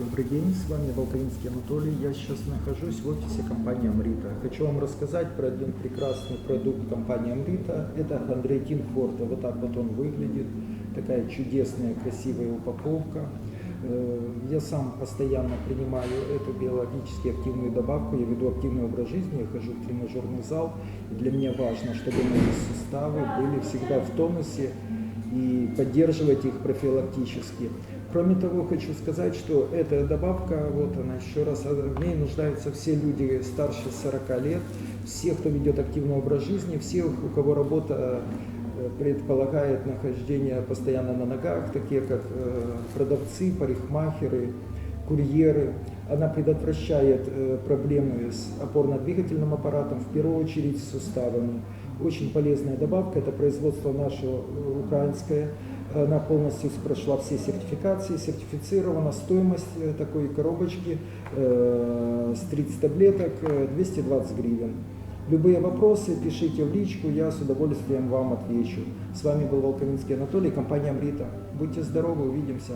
Добрый день, с вами Волковинский Анатолий. Я сейчас нахожусь в офисе компании Амрита. Хочу вам рассказать про один прекрасный продукт компании Амрита. Это хондроитин форте. Вот так вот он выглядит. Такая чудесная, красивая упаковка. Э, Я сам постоянно принимаю эту биологически активную добавку. Я веду активный образ жизни, я хожу в тренажерный зал. И для меня важно, чтобы мои суставы были всегда в тонусе и поддерживать их профилактически. Кроме того, хочу сказать, что эта добавка, вот она еще раз, а в ней нуждаются все люди старше 40 лет, все, кто ведет активный образ жизни, все, у кого работа э, предполагает нахождение постоянно на ногах, такие как э, продавцы, парикмахеры, курьеры. Она предотвращает э, проблемы с опорно-двигательным аппаратом, в первую очередь с суставами. Очень полезная добавка, это производство наше э, украинское. Она полностью прошла все сертификации, сертифицирована. Стоимость э, такой коробочки с 30 таблеток э, 220 гривен. Любые вопросы пишите в личку, я с удовольствием вам отвечу. С вами был Волковинский Анатолий, компания Амрита. Будьте здоровы, увидимся.